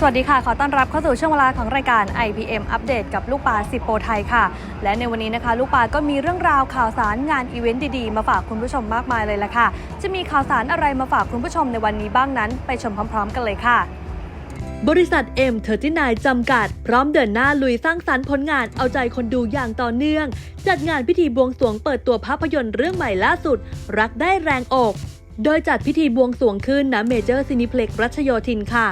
สวัสดีค่ะ ขอต้อนรับเข้าสู่ช่วงเวลาของรายการ IPM อัปเดตกับลูกปลาสิบโปรไทยค่ะ และในวันนี้นะคะ ลูกปลาก็มีเรื่องราวข่าวสารงานอีเวนต์ดีๆ มาฝากคุณผู้ชมมากมายเลยละค่ะ จะมีข่าวสารอะไรมาฝากคุณผู้ชมในวันนี้บ้างนั้น ไปชมพร้อม ๆ กันเลยค่ะบริษัท M39 จำกัด พร้อมเดินหน้าลุยสร้างสรรค์ผลงานเอาใจคนดูอย่างต่อเนื่อง จัดงานพิธีบวงสรวงเปิดตัวภาพยนตร์เรื่องใหม่ล่าสุด รักได้แรงอก โดยจัดพิธีบวงสรวงขึ้นณเมเจอร์ซินิเพล็กรัชโยธินค่ะ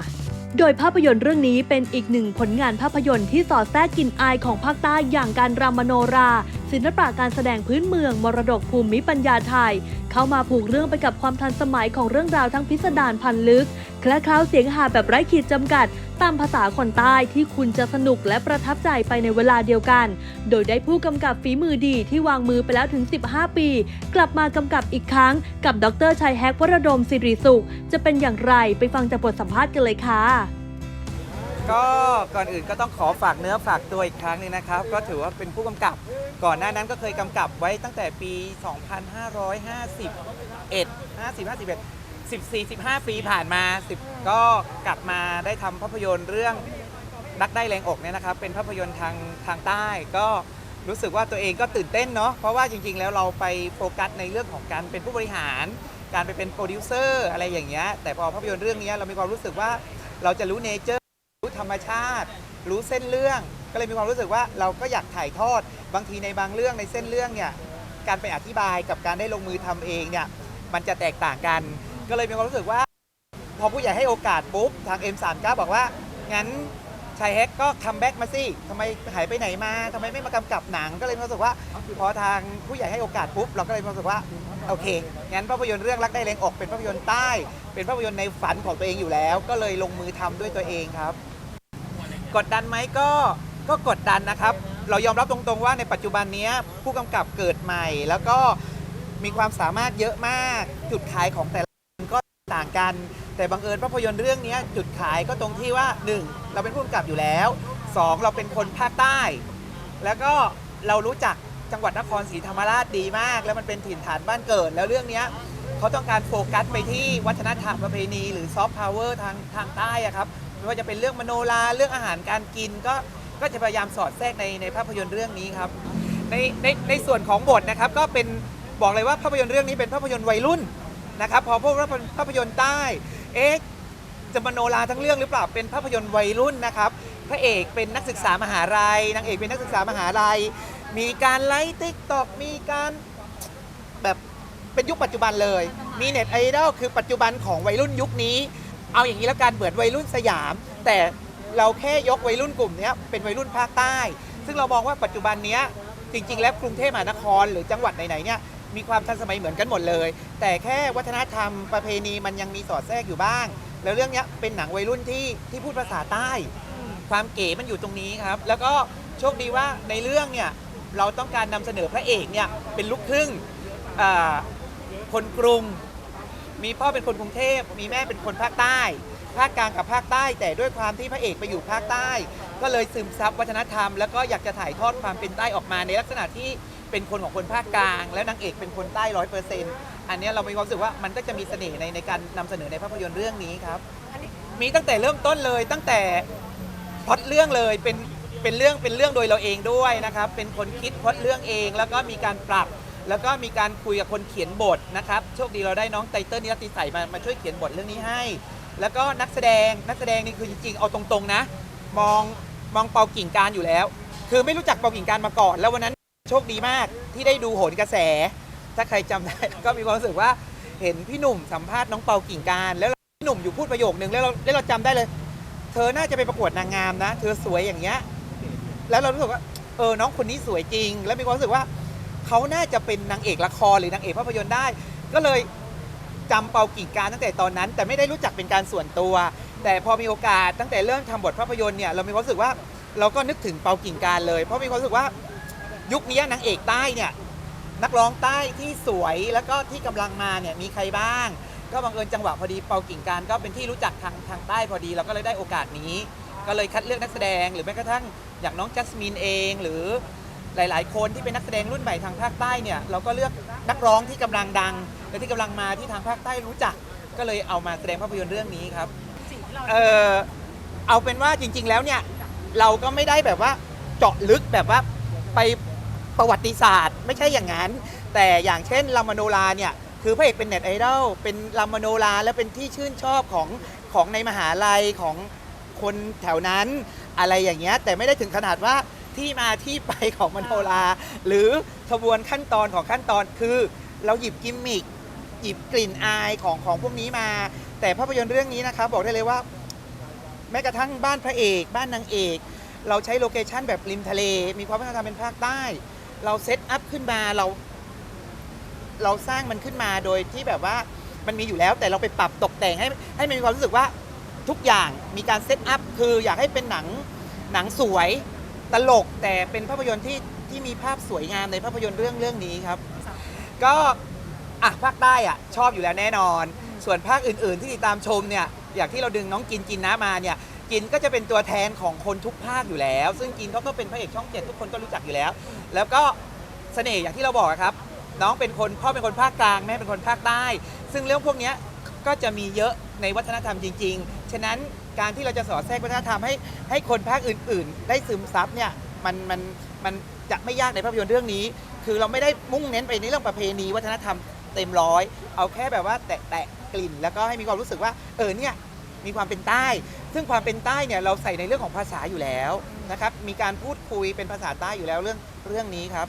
โดยภาพยนตร์เรื่องนี้เป็นอีกหนึ่งผลงานภาพยนตร์ที่สอดแทรกกลิ่นอายของภาคใต้อย่างการรามโนรา ศิลปะการแสดงพื้นเมืองมรดกภูมิปัญญาไทย เข้ามาผูกเรื่องไปกับความทันสมัยของเรื่องราวทั้งพิสดารพันลึก คละเคล้าเสียงหาแบบไร้ขีดจำกัด ตามภาษาคนใต้ที่คุณจะสนุกและประทับใจไปในเวลาเดียวกัน โดยได้ผู้กำกับฝีมือดีที่วางมือไปแล้วถึง 15 ปี กลับมากำกับอีกครั้ง กับดรชัยแฮกวรดมสิริสุข จะเป็นอย่างไรไปฟังจากบทสัมภาษณ์กันเลยค่ะก็ก่อนอื่นก็ต้องขอฝากเนื้อฝากตัวอีกครั้งหนึงนะครับ ก็ถือว่าเป็นผู้กำกับ ก่อนหน้านั้นก็เคยกำกับไว้ตั้งแต่ปี 2551 50 51 14 15 ปีผ่านมา 10 ก็กลับมาได้ทำภาพยนตร์เรื่องรักได้แรงอกเนี่ยนะครับ เป็นภาพยนตร์ทางทางใต้ก็รู้สึกว่าตัวเองก็ตื่นเต้นเนาะเพราะว่าจริง ๆ แล้วเราไปโฟกัสในเรื่องของการเป็นผู้บริหาร การไปเป็นโปรดิวเซอร์อะไรอย่างเงี้ยแต่พอภาพยนตร์เรื่องนี้เรามีความรู้สึกว่าเราจะรู้เนเจอร์รู้ธรรมชาติ รู้เส้นเรื่อง ก็เลยมีความรู้สึกว่าเราก็อยากถ่ายทอด บางทีในบางเรื่องในเส้นเรื่องเนี่ยการไปอธิบายกับการได้ลงมือทำเองเนี่ยมันจะแตกต่างกัน ก็เลยมีความรู้สึกว่า พอผู้ใหญ่ให้โอกาสปุ๊บทาง M39 บอกว่า งั้นชายแฮกก็คัมแบ็กมาสิทำไมหายไปไหนมาทำไมไม่มากำกับหนังก็เลยมีความรู้สึกว่า พอทางผู้ใหญ่ให้โอกาสปุ๊บเราก็เลยมีความรู้สึกว่าโอเคงั้นภาพยนตร์เรื่องรักได้แรงอกเป็นภาพยนตร์ใต้ เป็นภาพยนตร์ในฝันของตัวเองอยู่แล้ว ก็เลยลงมือทำด้วยตัวเองครับ กดดันไหมก็ก็กดดันนะครับ เรายอมรับตรงๆว่าในปัจจุบันนี้ผู้กำกับเกิดใหม่ แล้วก็มีความสามารถเยอะมากจุดขายของแต่างกัน แต่บังเอิญภาพยนตร์เรื่องนี้จุดขายก็ตรงที่ว่า 1. เราเป็นผู้กำกับอยู่แล้ว 2. เราเป็นคนภาคใต้ แล้วก็เรารู้จักจังหวัดนครศรีธรรมราชดีมาก แล้วมันเป็นถิ่นฐานบ้านเกิด แล้วเรื่องนี้เขาต้องการโฟกัสไปที่วัฒนธรรมประเพณี หรือซอฟต์พาวเวอร์ทางทางใต้อะครับไม่ว่าจะเป็นเรื่องมโนราเรื่องอาหารการกินก็ก็จะพยายามสอดแทรกในในภาพยนตร์เรื่องนี้ครับในในในส่วนของบทนะครับก็เป็นบอกเลยว่าภาพยนตร์เรื่องนี้เป็นภาพยนตร์วัยรุ่น นะครับพอพวกภาพยนตร์ใต้เอ๊ะจะมโนราทั้งเรื่องหรือเปล่าเป็นภาพยนตร์วัยรุ่นนะครับพระเอกเป็นนักศึกษามหาลัยนางเอกเป็นนักศึกษามหาลัย มีการไลฟ์ติ๊กตอกมีการแบบเป็นยุคปัจจุบันเลย มีเน็ตไอดอลคือปัจจุบันของวัยรุ่นยุคนี้ เอาอย่างนี้แล้วกันเหมือนวัยรุ่นสยาม แต่เราแค่ยกวัยรุ่นกลุ่มนี้เป็นวัยรุ่นภาคใต้ ซึ่งเรามองว่าปัจจุบันนี้จริง ๆ แล้วกรุงเทพมหานครหรือจังหวัดไหนๆเนี่ย มีความทันสมัยเหมือนกันหมดเลย แต่แค่วัฒนธรรมประเพณีมันยังมีสอดแทรกอยู่บ้าง แล้วเรื่องเนี้ยเป็นหนังวัยรุ่นที่ที่พูดภาษาใต้ ความเก๋มันอยู่ตรงนี้ครับ แล้วก็โชคดีว่าในเรื่องเนี่ยเราต้องการนำเสนอพระเอกเนี่ยเป็นลูกครึ่งอ่าคนกรุง มีพ่อเป็นคนกรุงเทพ มีแม่เป็นคนภาคใต้ ภาคกลางกับภาคใต้ แต่ด้วยความที่พระเอกไปอยู่ภาคใต้ ก็เลยซึมซับวัฒนธรรม แล้วก็อยากจะถ่ายทอดความเป็นใต้ออกมาในลักษณะที่ เป็นคนของคนภาคกลาง แล้วนางเอกเป็นคนใต้ร้อยเปอร์เซ็นต์อันเนี้ยเรามีความรู้สึกว่ามันก็จะมีเสน่ห์ในในการนำเสนอในภาพยนตร์เรื่องนี้ครับมีตั้งแต่เริ่มต้นเลยตั้งแต่พล็อตเรื่องเลยเป็นเป็นเรื่องเป็นเรื่องโดยเราเองด้วยนะครับ เป็นคนคิดพล็อตเรื่องเองแล้วก็มีการปรับ แล้วก็มีการคุยกับคนเขียนบทนะครับโชคดีเราได้น้องไตเติ้ลนิรติใส่มามาช่วยเขียนบทเรื่องนี้ให้ แล้วก็นักแสดงนักแสดงนี่คือจริงๆเอาตรงๆนะ มองมองเปากิ่งการอยู่แล้ว คือไม่รู้จักเปากิ่งการมาก่อนแล้ววันนั้น โชคดีมากที่ได้ดูโหนกระแส ถ้าใครจำได้ ก็มีความรู้สึกว่าเห็นพี่หนุ่มสัมภาษณ์น้องเปากิ่งการ แล้วพี่หนุ่มอยู่พูดประโยคนึงแล้วเราแล้วเราจำได้เลย เธอน่าจะไปประกวดนางงามนะ เธอสวยอย่างเงี้ยแล้วเรารู้สึกว่าเออน้องคนนี้สวยจริง แล้วมีความรู้สึกว่าเขาน่าจะเป็นนางเอกละครหรือนางเอกภาพยนตร์ได้ ก็เลยจำเปากิ่งการตั้งแต่ตอนนั้น แต่ไม่ได้รู้จักเป็นการส่วนตัว แต่พอมีโอกาสตั้งแต่เริ่มทำบทภาพยนตร์เนี่ยเรามีความรู้สึกว่าเราก็นึกถึงเปากิ่งการเลย เพราะมีความรู้สึกว่า ยุคนี้นางเอกใต้เนี่ยนักร้องใต้ที่สวยแล้วก็ที่กำลังมาเนี่ยมีใครบ้าง ก็บังเอิญจังหวะพอดีเปากิ่งการก็เป็นที่รู้จักทางทางใต้พอดี เราก็เลยได้โอกาสนี้ ก็เลยคัดเลือกนักแสดง หรือแม้กระทั่งอย่างน้องจัสมินเอง หรือหลาย ๆ คนที่เป็นนักแสดงรุ่นใหม่ทางภาคใต้เนี่ยเราก็เลือกนักร้องที่กำลังดังและที่กำลังมาที่ทางภาคใต้รู้จัก ก็เลยเอามาแสดงภาพยนตร์เรื่องนี้ครับเออเอาเป็นว่าจริง ๆ แล้วเนี่ย เราก็ไม่ได้แบบว่าเจาะลึกแบบว่าไป ประวัติศาสตร์ ไม่ใช่อย่างนั้น แต่อย่างเช่นลามโนราเนี่ยคือพระเอกเป็นเน็ตไอดอลเป็นลามโนราและเป็นที่ชื่นชอบของของในมหาลัยของคนแถวนั้นอะไรอย่างเงี้ยแต่ไม่ได้ถึงขนาดว่าที่มาที่ไปของมโนราหรือขบวนขั้นตอนของขั้นตอนคือ เราหยิบกิมมิคหยิบกลิ่นอายของของพวกนี้มา แต่ภาพยนตร์เรื่องนี้นะครับบอกได้เลยว่า แม้กระทั่งบ้านพระเอก บ้านนางเอก เราใช้โลเคชันแบบริมทะเล มีความวัฒนธรรมเป็นภาคใต้ เราเซตอัพขึ้นมาเราเราสร้างมันขึ้นมาโดยที่แบบว่ามันมีอยู่แล้วแต่เราไปปรับตกแต่งให้ให้มันมีความรู้สึกว่าทุกอย่างมีการเซตอัพคืออยากให้เป็นหนังหนังสวยตลกแต่เป็นภาพยนตร์ที่ที่มีภาพสวยงามในภาพยนตร์เรื่องเรื่องนี้ครับ ก็อะภาคใต้อะชอบอยู่แล้วแน่นอน ส่วนภาคอื่น ๆ ที่ติดตามชมเนี่ยอย่างที่เราดึงน้องกินกินนะมาเนี่ย กินก็จะเป็นตัวแทนของคนทุกภาคอยู่แล้ว ซึ่งกินเขาก็เป็นพระเอกช่องเจ็ดทุกคนก็รู้จักอยู่แล้ว แล้วก็เสน่ห์อย่างที่เราบอกอะครับ น้องเป็นคนพ่อเป็นคนภาคกลางแม่เป็นคนภาคใต้ ซึ่งเรื่องพวกเนี้ยก็จะมีเยอะในวัฒนธรรมจริง ๆ ฉะนั้นการที่เราจะสอดแทรกวัฒนธรรมให้ให้คนภาคอื่น ๆ ได้ซึมซับเนี่ยมันมันมันจะไม่ยากในภาพยนตร์เรื่องนี้ คือเราไม่ได้มุ่งเน้นไปในเรื่องประเพณีวัฒนธรรมเต็มร้อย เอาแค่แบบว่าแตะแตะกลิ่น แล้วก็ให้มีความรู้สึกว่าเออเนี่ย มีความเป็นใต้ ซึ่งความเป็นใต้เนี่ยเราใส่ในเรื่องของภาษาอยู่แล้วนะครับ มีการพูดคุยเป็นภาษาใต้อยู่แล้วเรื่องเรื่องนี้ครับ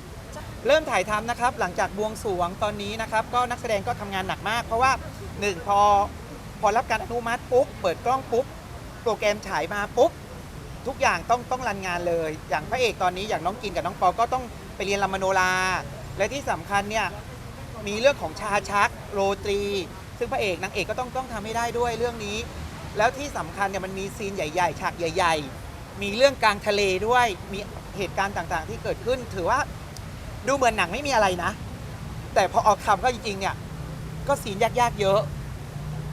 เริ่มถ่ายทำนะครับ หลังจากบวงสรวงตอนนี้นะครับ ก็นักแสดงก็ทำงานหนักมาก เพราะว่าหนึ่งพอพอรับการอนุมัติปุ๊บเปิดกล้องปุ๊บโปรแกรมฉายมาปุ๊บทุกอย่างต้องต้องรันงานเลย อย่างพระเอกตอนนี้อย่างน้องกินกับน้องปอก็ต้องไปเรียนรำมโนราและที่สำคัญเนี่ยมีเรื่องของชาชักโรตรี ซึ่งพระเอกนางเอกก็ต้องต้องทำให้ได้ด้วยเรื่องนี้ แล้วที่สำคัญเนี่ยมันมีซีนใหญ่ ๆ ฉากใหญ่ ๆ มีเรื่องกลางทะเลด้วย มีเหตุการณ์ต่างๆ ที่เกิดขึ้น ถือว่าดูเหมือนหนังไม่มีอะไรนะ แต่พอออกคำก็จริงๆเนี่ย ก็ซีนยากๆเยอะ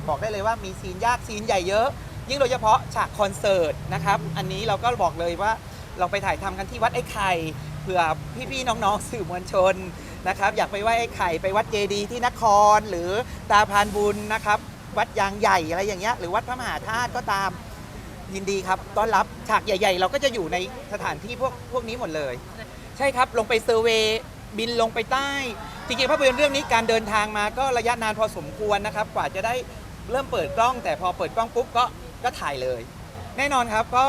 บอกได้เลยว่ามีซีนยากซีนใหญ่เยอะ ยิ่งโดยเฉพาะฉากคอนเสิร์ตนะครับ อันนี้เราก็บอกเลยว่าเราไปถ่ายทำกันที่วัดไอ้ไข่เผื่อพี่ๆน้องๆสื่อมวลชนนะครับ อยากไปไหว้ไอ้ไข่ไปวัดเจดีย์ที่นครหรือตาพานบุญนะครับ วัดยางใหญ่อะไรอย่างเงี้ยหรือวัดพระมหาธาตุก็ตามยินดีครับต้อนรับฉากใหญ่ ๆ เราก็จะอยู่ในสถานที่พวกพวกนี้หมดเลย ใช่ครับลงไปเซอร์เวย์บินลงไปใต้ จริงๆภาพยนตร์เรื่องนี้การเดินทางมาก็ระยะนานพอสมควรนะครับ กว่าจะได้เริ่มเปิดกล้อง แต่พอเปิดกล้องปุ๊บก็ก็ถ่ายเลย แน่นอนครับก็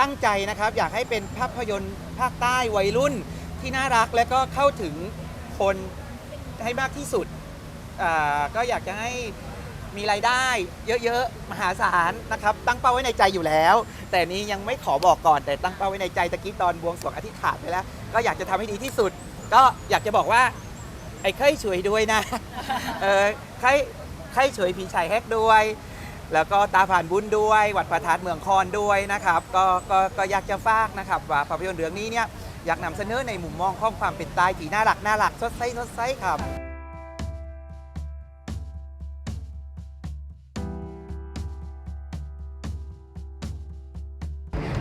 ตั้งใจนะครับ อยากให้เป็นภาพยนตร์ภาคใต้วัยรุ่นที่น่ารักและก็เข้าถึงคนให้มากที่สุดก็อยากจะให้ มีรายได้เยอะๆ มหาศาลนะครับ ตั้งเป้าไว้ในใจอยู่แล้ว แต่นี้ยังไม่ขอบอกก่อน แต่ตั้งเป้าไว้ในใจตะกี้ตอนบวงสรวงอธิษฐานไปแล้ว ก็อยากจะทำให้ดีที่สุด ก็อยากจะบอกว่า ไอ้ไข้ช่วยด้วยนะ เออไข้ไข้ช่วยผีชายแฮกด้วย แล้วก็ตาผ่านบุญด้วย วัดประทัดเมืองคอนด้วยนะครับ ก็ก็ก็อยากจะฝากนะครับว่าภาพยนตร์เรื่องนี้เนี่ยอยากนำเสนอในมุมมองของความเป็นตายที่น่ารักน่ารักสดใสสดใสครับ